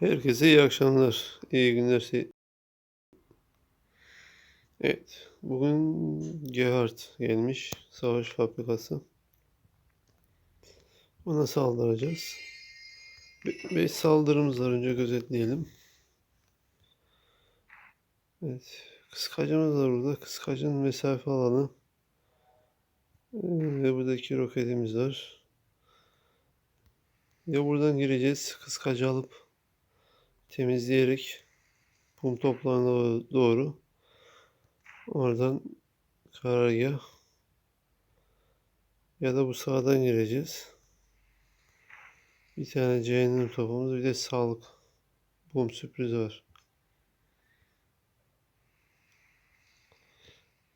Herkese iyi akşamlar, iyi günler. Evet, bugün Gerhard gelmiş, savaş fabrikası. Ona saldıracağız. Be- Beş saldırımız var, önce gözetleyelim. Evet, kıskacımız var burada. Kıskacın mesafe alanı. Ee, Ve buradaki roketimiz var. Ya buradan gireceğiz, kıskacı alıp temizleyerek kum toplarına doğru. Oradan karargah ya da bu sağdan gireceğiz. Bir tane cehennem topumuz bir de sağlık bum sürprizi var.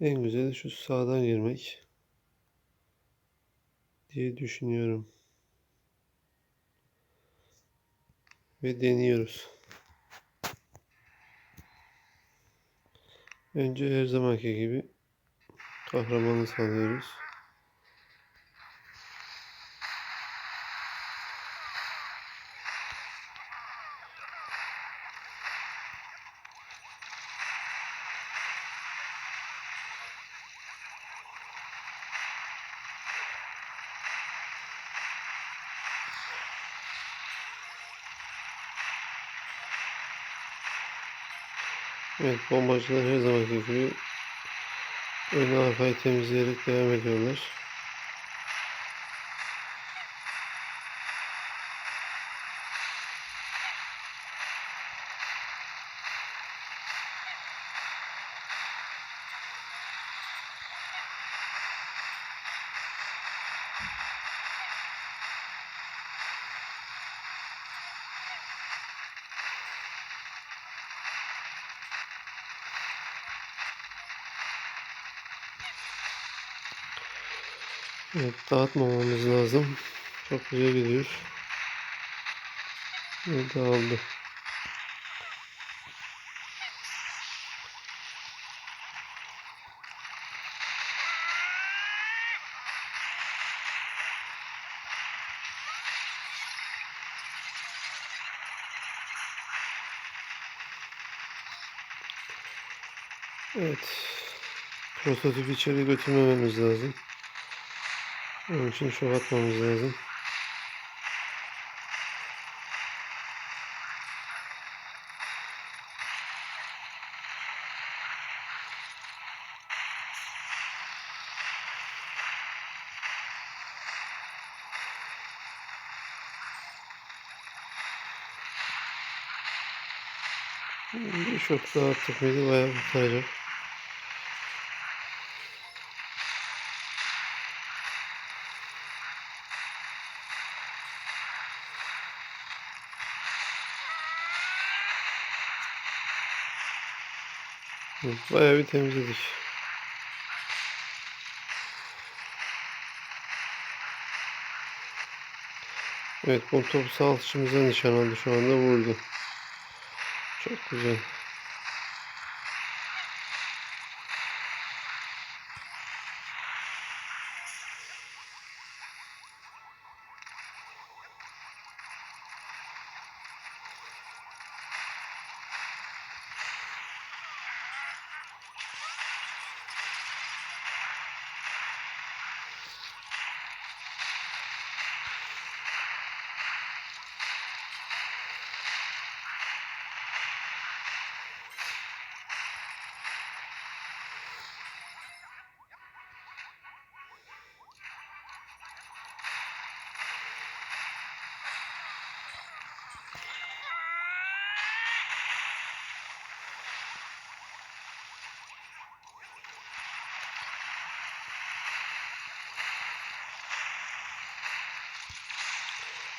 En güzeli şu sağdan girmek diye düşünüyorum. Ve deniyoruz. Önce her zamanki gibi kahramanı salıyoruz. Evet, bombacılar her zamanki gibi ön arkayı temizleyerek devam ediyorlar. Evet, dağıtmamamız lazım. Çok güzel gidiyor. Ve dağıldı. Evet. Prototipi içeri götürmememiz lazım. Onun için şok atmamız lazım. Bir şok daha attık mıydı bayağı kurtaracak. Hı, Bayağı bir temizledik. Evet, bu topu sağ altışımıza nişan aldı şu anda vurdu. Çok güzel.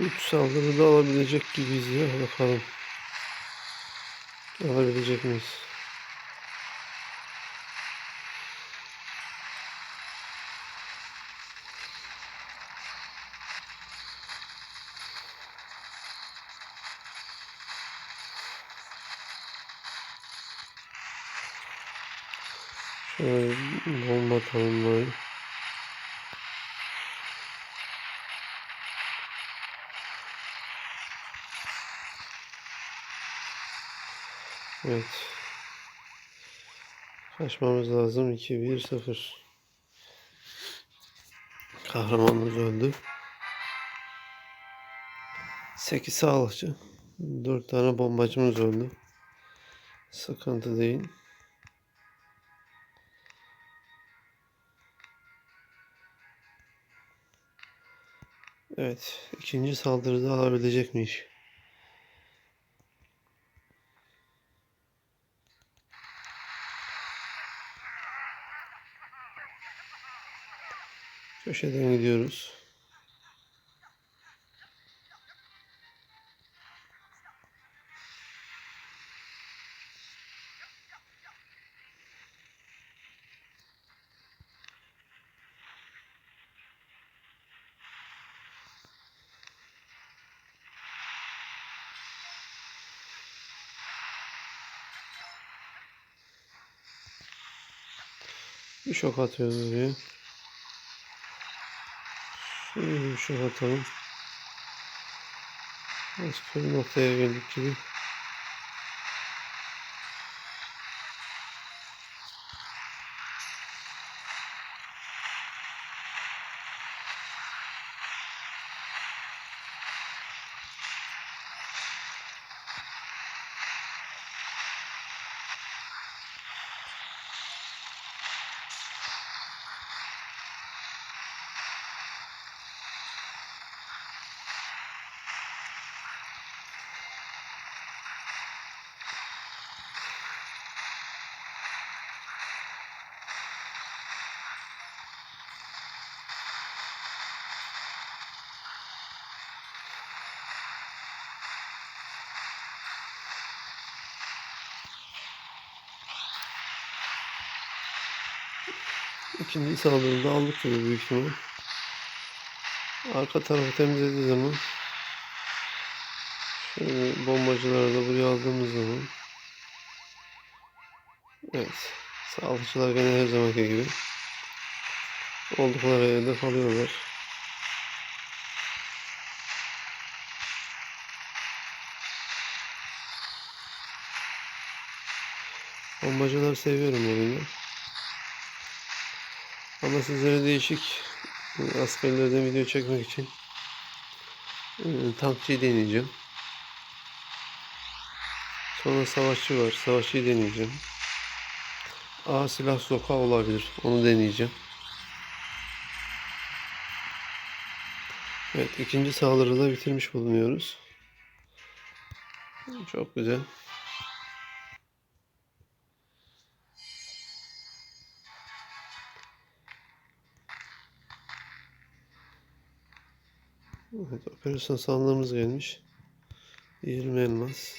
Üç saldırıda alabilecek gibiyiz ya bakalım. Alabilecek miyiz? Şöyle bomba tanımlayayım. Evet. Kaçmamız lazım. 2 1 0. Kahramanımız öldü. 8 sağlıkçı. 4 tane bombacımız öldü. Sıkıntı değil. Evet. ikinci saldırıda alabilecek miyiz? Köşeden gidiyoruz. Bir şok atıyoruz oraya. Atalım. Başka bir noktaya geldik gibi. İkinci saldırıda aldık gibi büyük ihtimal. Arka tarafı temizlediği zaman şöyle bombacıları da buraya aldığımız zaman evet sağlıkçılar gene her zamanki gibi oldukları yerde kalıyorlar. Bombacıları seviyorum oyunda. Ama sizlere değişik askerlerden video çekmek için e, tankçıyı deneyeceğim. Sonra savaşçı var. Savaşçıyı deneyeceğim. A silah sokağı olabilir. Onu deneyeceğim. Evet ikinci saldırıda bitirmiş bulunuyoruz. Çok güzel. Evet, operasyon sandığımız gelmiş. 20 elmas.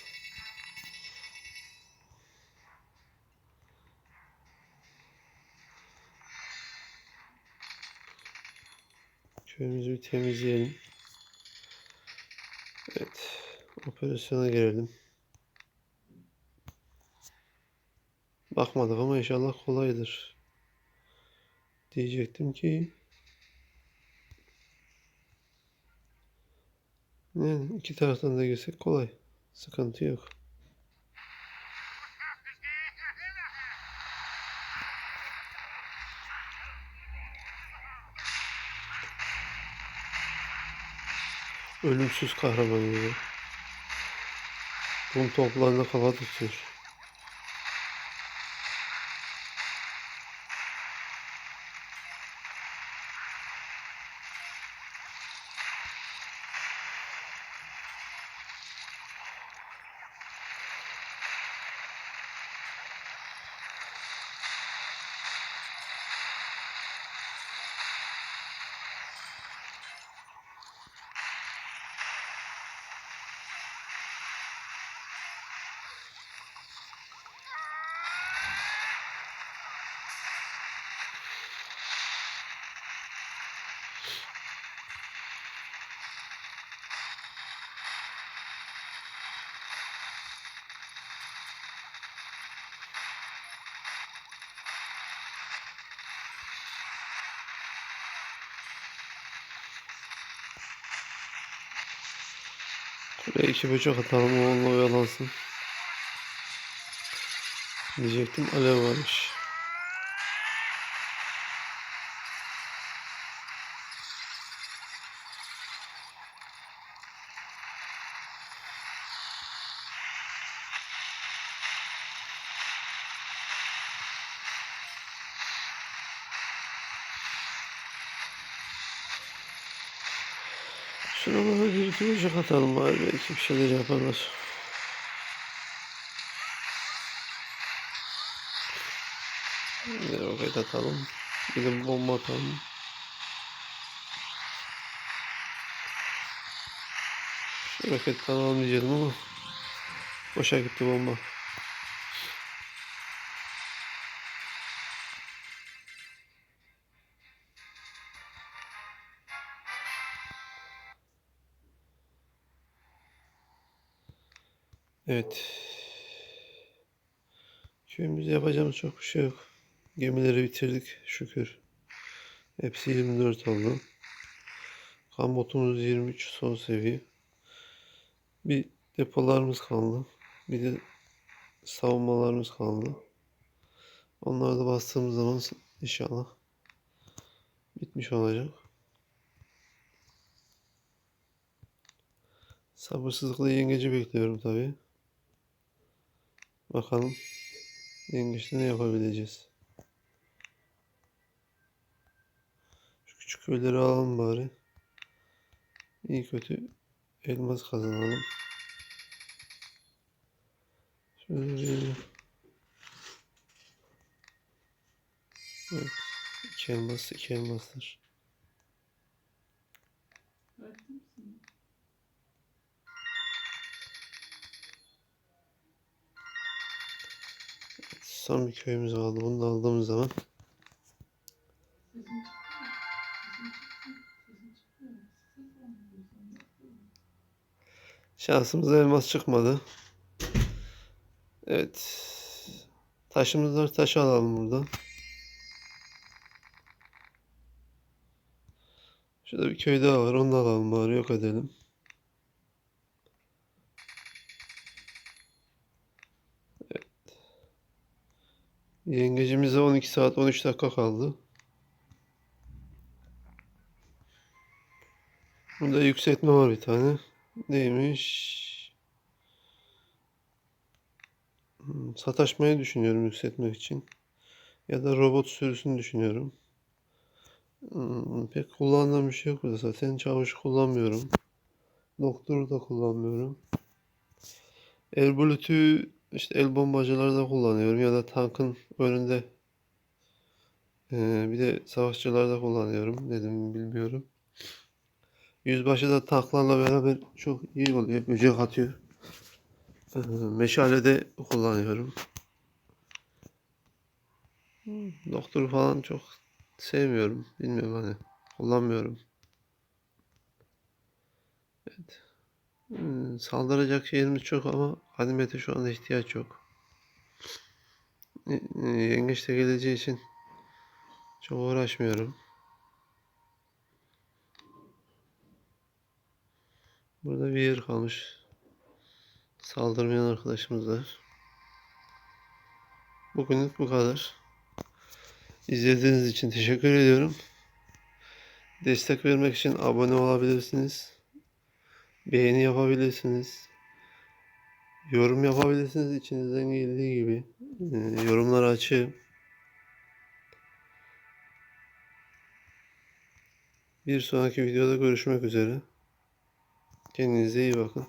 Köyümüzü bir temizleyelim. Evet. Operasyona girelim. Bakmadık ama inşallah kolaydır. Diyecektim ki Yani iki taraftan da girsek kolay. Sıkıntı yok. Ölümsüz kahraman gibi. Bunun toplarında kafa tutuyor. Buraya iki böcek atalım oğlunu oyalansın. Diyecektim alev varmış. Şuna bana bir iki bıçak atalım bari belki bir şeyler yaparlar. Bir roket atalım. Bir de bomba atalım. Şu roket tamam diyeceğim ama boşa gitti bomba. Evet. Köyümüzde yapacağımız çok bir şey yok. Gemileri bitirdik şükür. Hepsi 24 oldu. Kan botumuz 23 son seviye. Bir depolarımız kaldı. Bir de savunmalarımız kaldı. Onları da bastığımız zaman inşallah bitmiş olacak. Sabırsızlıkla yengeci bekliyorum tabii. Bakalım yengeçte ne yapabileceğiz. Şu küçük köyleri alalım bari. İyi kötü elmas kazanalım. Şöyle. Evet. İki elmas, iki elmaslar. Son bir köyümüz kaldı. Bunu da aldığımız zaman şansımıza elmas çıkmadı. Evet. Taşımız var. Taş alalım buradan. Şurada bir köy daha var. Onu da alalım bari. Yok edelim. Yengecimize 12 saat 13 dakika kaldı. Burada yükseltme var bir tane. Neymiş? Hmm, Sataşmayı düşünüyorum yükseltmek için. Ya da robot sürüsünü düşünüyorum. Hmm, pek kullandığım bir şey yok burada zaten. Çavuş kullanmıyorum. Doktoru da kullanmıyorum. El bluetooth'u işte el bombacılarda kullanıyorum ya da tankın önünde Ee, bir de savaşçılarda kullanıyorum. Dedim bilmiyorum. Yüzbaşı da tanklarla beraber çok iyi oluyor. Böcek atıyor. Ee, meşale de kullanıyorum. Doktor falan çok sevmiyorum. Bilmiyorum hani. Kullanmıyorum. Evet. Hmm, saldıracak şeyimiz çok ama ganimete şu anda ihtiyaç yok. Yengeç geleceği için çok uğraşmıyorum. Burada bir yer kalmış. Saldırmayan arkadaşımız var. Bugünlük bu kadar. İzlediğiniz için teşekkür ediyorum. Destek vermek için abone olabilirsiniz. Beğeni yapabilirsiniz. Yorum yapabilirsiniz içinizden geldiği gibi. Ee, yorumları açığım. Bir sonraki videoda görüşmek üzere. Kendinize iyi bakın.